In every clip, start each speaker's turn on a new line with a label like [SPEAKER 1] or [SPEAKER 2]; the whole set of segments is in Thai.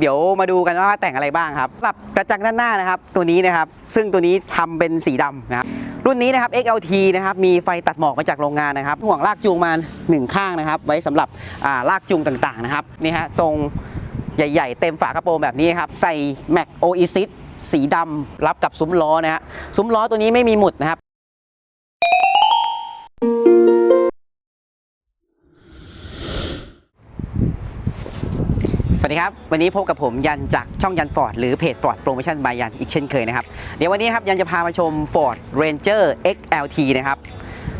[SPEAKER 1] เดี๋ยวมาดูกันว่าแต่งอะไรบ้างครับสำหรับกระจังด้านหน้านะครับ ตัวนี้นะครับ ซึ่งตัวนี้ทำเป็นสีดำนะครับรุ่นนี้นะครับ XLT นะครับ มีไฟตัดหมอกมาจากโรงงานนะครับ ห่วงลากจูงมาหนึ่งข้างนะครับ ไว้สำหรับาลากจูงต่างๆนะครับ นี่ฮะ ทรงใหญ่ ๆ เต็มฝากระโปรงแบบนี้ครับ ใส่ Mac Oasis สีดำรับกับซุ้มล้อนะฮะ ซุ้มล้อตัวนี้ไม่มีหมุดนะครับ สวัสดีครับ วันนี้พบกับผมยันจากช่องยันฟอร์ดหรือเพจฟอร์ดโปรโมชั่นบายยันอีกเช่นเคยนะครับ เดี๋ยววันนี้ครับยันจะพามาชม Ford Ranger XLT นะครับ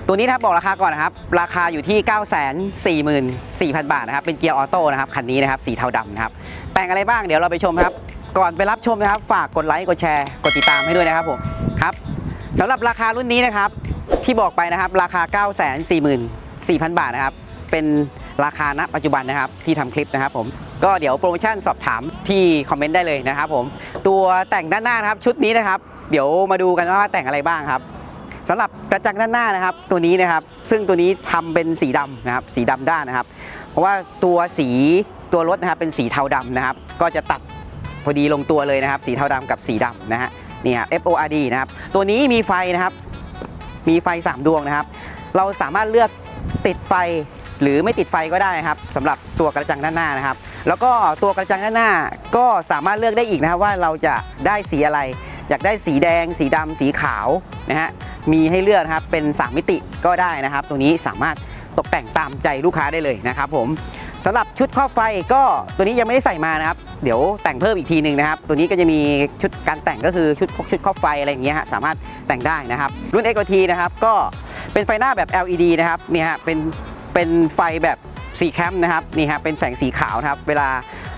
[SPEAKER 1] ตัวนี้นะครับบอกราคาก่อนนะครับ ราคาอยู่ที่ 944,000 บาทนะครับ เป็นเกียร์ออโต้นะครับ คันนี้นะครับสีเทาดำนะครับแต่งอะไรบ้างเดี๋ยวเราไปชมครับ ก่อนไปรับชมนะครับ ฝากกดไลค์กดแชร์กดติดตามให้ด้วยนะครับผมครับสำหรับราคารุ่นนี้นะครับที่บอกไปนะครับราคา 944,000 บาทนะครับเป็นราคาณปัจจุบันนะครับที่ทำคลิปนะครับผม ก็เดี๋ยวโปรโมชั่นสอบถามที่คอมเมนต์ได้เลยนะครับผมตัวแต่งด้านหน้านะครับชุดนี้นะครับ เดี๋ยวมาดูกันว่าแต่งอะไรบ้างครับสำหรับกระจังด้านหน้านะครับ ตัวนี้นะครับ ซึ่งตัวนี้ทำเป็นสีดำนะครับ สีดำด้านนะครับ เพราะว่าตัวสีตัวรถนะครับเป็นสีเทาดำนะครับ ก็จะตัดพอดีลงตัวเลยนะครับ สีเทาดำกับสีดำนะฮะนี่ครับ FORD นะครับ ตัวนี้มีไฟนะครับ มีไฟ 3 ดวงนะครับ เราสามารถเลือกติดไฟหรือไม่ติดไฟก็ได้นะครับสำหรับตัวกระจังด้านหน้านะครับ แล้วก็ตัวกระจังด้านหน้าก็สามารถเลือกได้อีกนะครับว่าเราจะได้สีอะไร อยากได้สีแดง สีดำสีขาวนะฮะมีให้เลือกนะครับเป็น 3 มิติก็ได้นะครับตัวนี้สามารถตกแต่งตามใจลูกค้าได้เลยนะครับผมสำหรับชุดครอบไฟก็ตัวนี้ยังไม่ได้ใส่มานะครับ เดี๋ยวแต่งเพิ่มอีกทีหนึ่งนะครับ ตัวนี้ก็จะมีชุดการแต่งก็คือชุดพวกชุดครอบไฟอะไรอย่างเงี้ยฮะสามารถแต่งได้นะครับ รุ่น XOT นะครับก็เป็นไฟหน้าแบบ LED นะครับนี่ฮะเป็นเป็นไฟแบบ สีแคมป์นะครับนี่ฮะเป็นแสงสีขาวนะครับเวลา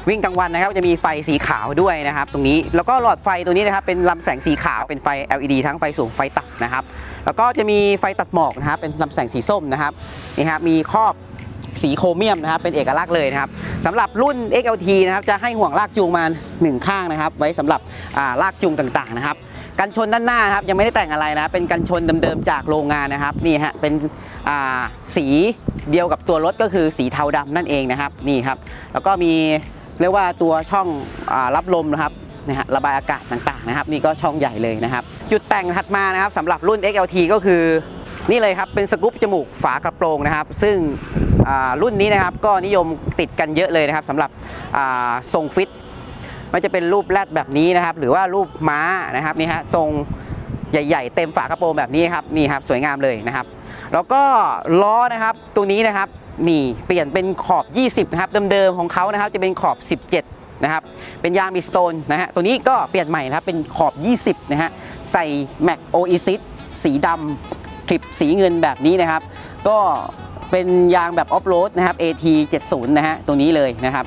[SPEAKER 1] วิ่งกลางวันนะครับจะมีไฟสีขาวด้วยนะครับ ตรงนี้แล้วก็หลอดไฟตัวนี้นะครับเป็นลำแสงสีขาวเป็นไฟ LED ทั้งไฟสูงไฟต่ำนะครับ แล้วก็จะมีไฟตัดหมอกนะครับเป็นลำแสงสีส้มนะครับนี่ฮะมีครอบสีโครเมียมนะครับเป็นเอกลักษณ์เลยนะครับสำหรับรุ่น XLT นะครับจะให้ห่วงลากจูงมาหนึ่งข้างนะครับ ไว้สำหรับาลากจูงต่างๆนะครับกันชนด้านหน้าครับยังไม่ได้แต่งอะไรนะเป็นกันชนเดิมๆจากโรงงานนะครับนี่ฮะเป็นสี เดียวกับตัวรถก็คือสีเทาดำนั่นเองนะครับนี่ครับ แล้วก็มีเรียกว่าตัวช่องอรับลมนะครับนะฮะระบายอากาศต่างๆนะครับ นี่ก็ช่องใหญ่เลยนะครับ จุดแต่งถัดมานะครับสำหรับรุ่น XLT ก็คือนี่เลยครับเป็นสกู๊ปจมูกฝากระโปรงนะครับ ซึ่งรุ่นนี้นะครับก็นิยมติดกันเยอะเลยนะครับสำหรับทรงฟิตไม่จะเป็นรูปแรดแบบนี้นะครับ หรือว่ารูปม้านะครับนี่ฮะทรงใหญ่ ๆ เต็มฝากระโปรงแบบนี้ครับนี่ครับสวยงามเลยนะครับ แล้วก็ล้อนะครับตัวนี้นะครับนี่เปลี่ยนเป็นขอบ 20นะครับเดิมๆของเขานะครับจะเป็นขอบ 17นะครับเป็นยางมีสโตนนะฮะตัวนี้ก็เปลี่ยนใหม่นะครับเป็นขอบ 20นะฮะใส่ Mac Oasis สีดำคลิปสีเงินแบบนี้นะครับ ก็เป็นยางแบบออฟโรดนะครับ AT 70นะฮะตัวนี้เลยนะครับ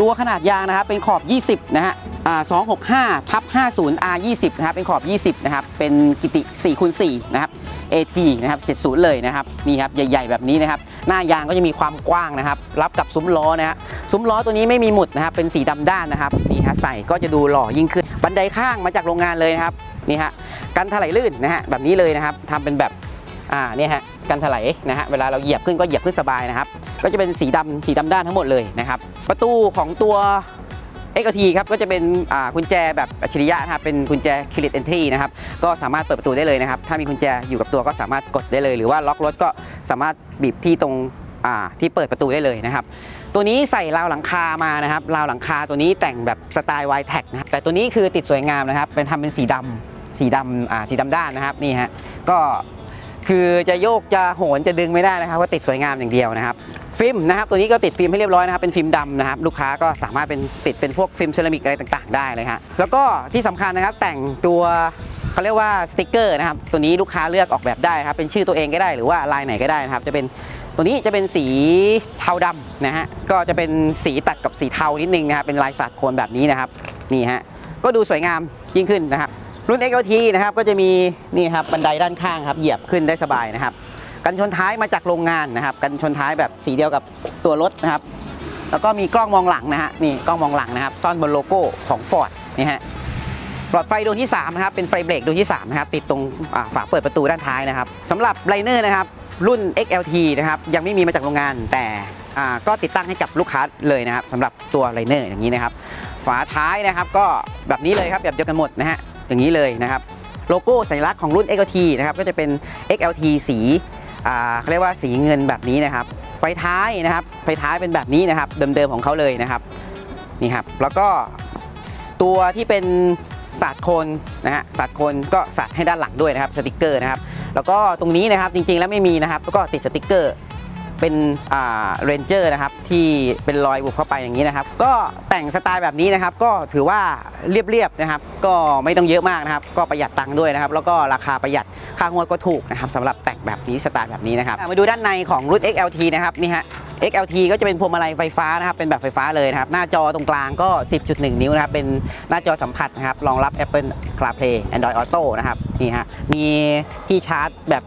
[SPEAKER 1] ตัวขนาดยางนะครับเป็นขอบ 20นะฮะอ่า265ทับ50 R 20นะครับเป็นขอบ 20นะครับเป็นกิติ4คูณ4นะครับ AT นะครับ 70 เลยนะครับนี่ครับใหญ่ ๆ แบบนี้นะครับ หน้ายางก็จะมีความกว้างนะครับ รับกับซุ้มล้อนะฮะซุ้มล้อตัวนี้ไม่มีหมุดนะครับ เป็นสีดำด้านนะครับนี่ฮะใส่ก็จะดูหล่อยิ่งขึ้นบันไดข้างมาจากโรงงานเลยนะครับนี่ฮะกันถลายลื่นนะฮะแบบนี้เลยนะครับทำเป็นแบบอ่าเนี่ยฮะกันถลายนะฮะเวลาเราเหยียบขึ้นก็เหยียบขึ้นสบายนะครับ ก็จะเป็นสีดำสีดำด้านทั้งหมดเลยนะครับ ประตูของตัว XLT ครับก็จะเป็นกุญแจแบบอัจฉริยะนะครับเป็นกุญแจ Keyless Entry นะครับก็สามารถเปิดประตูได้เลยนะครับ ถ้ามีกุญแจอยู่กับตัวก็สามารถกดได้เลย หรือว่าล็อกรถก็สามารถบีบที่ตรงที่เปิดประตูได้เลยนะครับตัวนี้ใส่ราวหลังคามานะครับราวหลังคาตัวนี้แต่งแบบสไตล์ y t e c นะครับแต่ตัวนี้คือติดสวยงามนะครับเป็นทำเป็นสีดำสีดำอ่าสีดำด้านนะครับนี่ฮะก็คือจะโยกจะโหนจะดึงไม่ได้นะครับว่าติดสวยงามอย่างเดียวนะครับ ฟิล์มนะครับตัวนี้ก็ติดฟิล์มให้เรียบร้อยนะครับเป็นฟิล์มดำนะครับลูกค้าก็สามารถเป็นติดเป็นพวกฟิล์มเซรามิกอะไรต่างๆ ได้เลยฮะแล้วก็ที่สำคัญนะครับแต่งตัวเขาเรียกว่าสติกเกอร์นะครับตัวนี้ลูกค้าเลือกออกแบบได้ครับเป็นชื่อตัวเองก็ได้หรือว่าลายไหนก็ได้นะครับจะเป็นตัวนี้จะเป็นสีเทาดำนะฮะก็จะเป็นสีตัดกับสีเทานิดนึงนะครับเป็นลายสัดโคนแบบนี้นะครับนี่ฮะก็ดูสวยงามยิ่งขึ้นนะครับรุ่น XLT นะครับก็จะมีนี่ครับบันไดด้านข้างครับเหยียบขึ้นได้สบายนะครับ กันชนท้ายมาจากโรงงานนะครับ กันชนท้ายแบบสีเดียวกับตัวรถนะครับ แล้วก็มีกล้องมองหลังนะฮะนี่กล้องมองหลังนะครับซ่อนบนโลโก้ของ Ford นี่ฮะหลอดไฟดวงที่3นะครับเป็นไฟเบรกดวงที่3นะครับติดตรงฝาเปิดประตูด้านท้ายนะครับสำหรับไลเนอร์นะครับรุ่น XLT นะครับยังไม่มีมาจากโรงงาน แต่ก็ติดตั้งให้กับลูกค้าเลยนะครับสำหรับตัวไลเนอร์อย่างนี้นะครับ ฝาท้ายนะครับก็แบบนี้เลยครับแบบเดียวกันหมดนะฮะอย่างนี้เลยนะครับโลโก้สัญลักษณ์ของรุ่น XLT นะครับก็จะเป็น XLT สี เขาเรียกว่าสีเงินแบบนี้นะครับ ไฟท้ายนะครับ ไฟท้ายเป็นแบบนี้นะครับ เดิมๆของเขาเลยนะครับ นี่ครับ แล้วก็ตัวที่เป็นสาดโคนนะฮะสาดโคนก็สาดให้ด้านหลังด้วยนะครับ สติกเกอร์นะครับ แล้วก็ตรงนี้นะครับจริงๆแล้วไม่มีนะครับ แล้วก็ติดสติกเกอร์ เป็นอ่าเรนเจอร์นะครับที่เป็นรอยบุบเข้าไปอย่างนี้นะครับ ก็แต่งสไตล์แบบนี้นะครับ ก็ถือว่าเรียบๆนะครับ ก็ไม่ต้องเยอะมากนะครับ ก็ประหยัดตังค์ด้วยนะครับ แล้วก็ราคาประหยัดค่างวดก็ถูกนะครับสำหรับแต่งแบบนี้สไตล์แบบนี้นะครับมาดูด้านในของรุ่น XLT นะครับนี่ฮะ XLT ก็จะเป็นพวงมาลัยไฟฟ้านะครับ เป็นแบบไฟฟ้าเลยนะครับ หน้าจอตรงกลางก็ 10.1 นิ้วนะครับ เป็นหน้าจอสัมผัสนะครับ รองรับ Apple CarPlay Android Auto นะครับ นี่ฮะ มีที่ชาร์จแบบ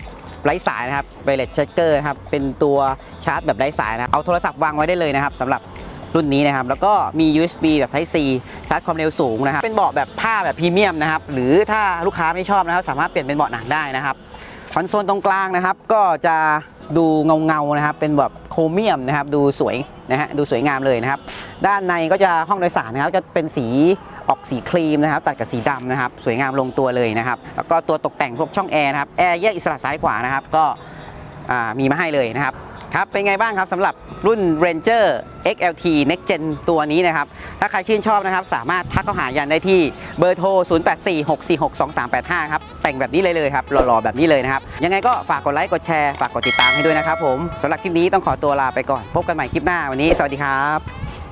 [SPEAKER 1] ไร้สายนะครับ Wireless Charger นะครับเป็นตัวชาร์จแบบไร้สายนะเอาโทรศัพท์วางไว้ได้เลยนะครับสำหรับรุ่นนี้นะครับแล้วก็มี USB แบบ Type C ชาร์จความเร็วสูงนะครับเป็นเบาะแบบผ้าแบบพรีเมียมนะครับหรือถ้าลูกค้าไม่ชอบนะครับ สามารถเปลี่ยนเป็นเบาะหนังได้นะครับคอนโซลตรงกลางนะครับ ก็จะดูเงาเงานะครับ เป็นแบบโครเมียมนะครับ ดูสวยนะฮะดูสวยงามเลยนะครับ ด้านในก็จะห้องโดยสารนะครับจะเป็นสี ออกสีครีมนะครับตัดกับสีดำนะครับสวยงามลงตัวเลยนะครับแล้วก็ตัวตกแต่งพวกช่องแอร์นะครับแอร์แยกอิสระซ้ายขวานะครับก็มีมาให้เลยนะครับครับเป็นไงบ้างครับสำหรับรุ่น Ranger XLT Next Gen ตัวนี้นะครับ ถ้าใครชื่นชอบนะครับ สามารถทักเข้าหายันได้ที่เบอร์โทร 0846462385 ครับ แต่งแบบนี้เลยเลยครับ หล่อๆ แบบนี้เลยนะครับ ยังไงก็ฝากกดไลค์ กดแชร์ ฝากกดติดตามให้ด้วยนะครับผมสำหรับคลิปนี้ต้องขอตัวลาไปก่อน พบกันใหม่คลิปหน้าวันนี้ สวัสดีครับ